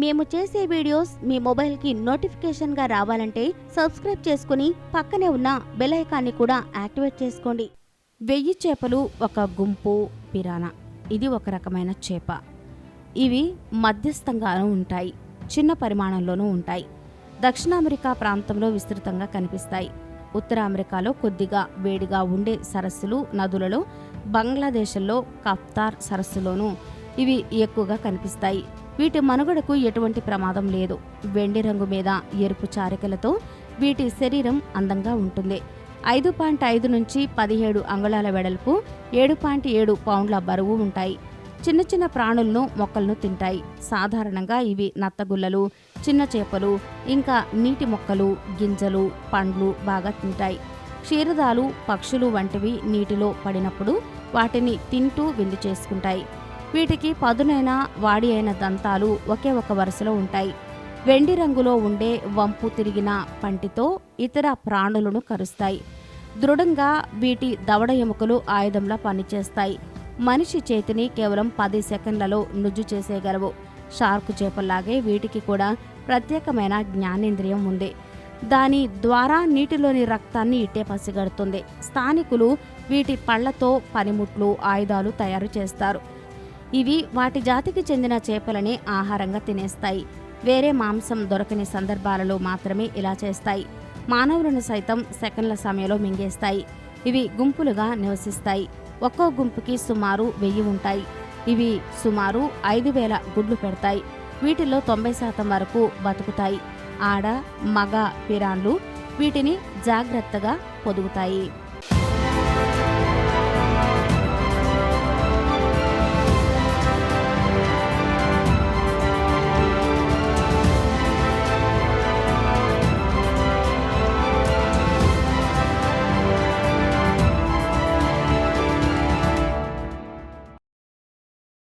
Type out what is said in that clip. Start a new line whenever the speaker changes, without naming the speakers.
మేము చేసే వీడియోస్ మీ మొబైల్కి నోటిఫికేషన్గా రావాలంటే సబ్స్క్రైబ్ చేసుకుని పక్కనే ఉన్న బెల్ ఐకాన్ని కూడా యాక్టివేట్ చేసుకోండి. వెయ్యి చేపలు ఒక గుంపు పిరానా ఇది ఒక రకమైన చేప. ఇవి మధ్యస్థంగానూ ఉంటాయి చిన్న పరిమాణంలోనూ ఉంటాయి. దక్షిణ అమెరికా ప్రాంతంలో విస్తృతంగా కనిపిస్తాయి. ఉత్తర అమెరికాలో కొద్దిగా వేడిగా ఉండే సరస్సులు నదులలో బంగ్లాదేశ్లో కఫ్తార్ సరస్సులోనూ ఇవి ఎక్కువగా కనిపిస్తాయి. వీటి మనుగడకు ఎటువంటి ప్రమాదం లేదు. వెండి రంగు మీద ఎరుపు చారికలతో వీటి శరీరం అందంగా ఉంటుంది. ఐదు పాయింట్ ఐదు నుంచి పదిహేడు అంగుళాల వెడల్పు ఏడు పాయింట్ ఏడు పౌండ్ల బరువు ఉంటాయి. చిన్న చిన్న ప్రాణులను మొక్కలను తింటాయి. సాధారణంగా ఇవి నత్తగుల్లలు చిన్న చేపలు ఇంకా నీటి మొక్కలు గింజలు పండ్లు బాగా తింటాయి. క్షీరదాలు పక్షులు వంటివి నీటిలో పడినప్పుడు వాటిని తింటూ విందు చేసుకుంటాయి. వీటికి పదునైన వాడి అయిన దంతాలు ఒకే ఒక వరుసలో ఉంటాయి. వెండి రంగులో ఉండే వంపు తిరిగిన పంటితో ఇతర ప్రాణులను కరుస్తాయి. దృఢంగా వీటి దవడ ఎముకలు ఆయుధంలా పనిచేస్తాయి. మనిషి చేతిని కేవలం పది సెకండ్లలో నుజ్జు చేసేయగలవు. షార్క్ చేపల్లాగే వీటికి కూడా ప్రత్యేకమైన జ్ఞానేంద్రియం ఉంది. దాని ద్వారా నీటిలోని రక్తాన్ని ఇట్టే పసిగడుతుంది. స్థానికులు వీటి పళ్ళతో పనిముట్లు ఆయుధాలు తయారు చేస్తారు. ఇవి వాటి జాతికి చెందిన చేపలని ఆహారంగా తినేస్తాయి. వేరే మాంసం దొరకని సందర్భాలలో మాత్రమే ఇలా చేస్తాయి. మానవులను సైతం సెకండ్ల సమయంలో మింగేస్తాయి. ఇవి గుంపులుగా నివసిస్తాయి. ఒక్కో గుంపుకి సుమారు వెయ్యి ఉంటాయి. ఇవి సుమారు ఐదు వేల గుడ్లు పెడతాయి. వీటిలో తొంభై శాతం వరకు బతుకుతాయి. ఆడ మగ పిరాన్లు వీటిని జాగ్రత్తగా పొదుగుతాయి.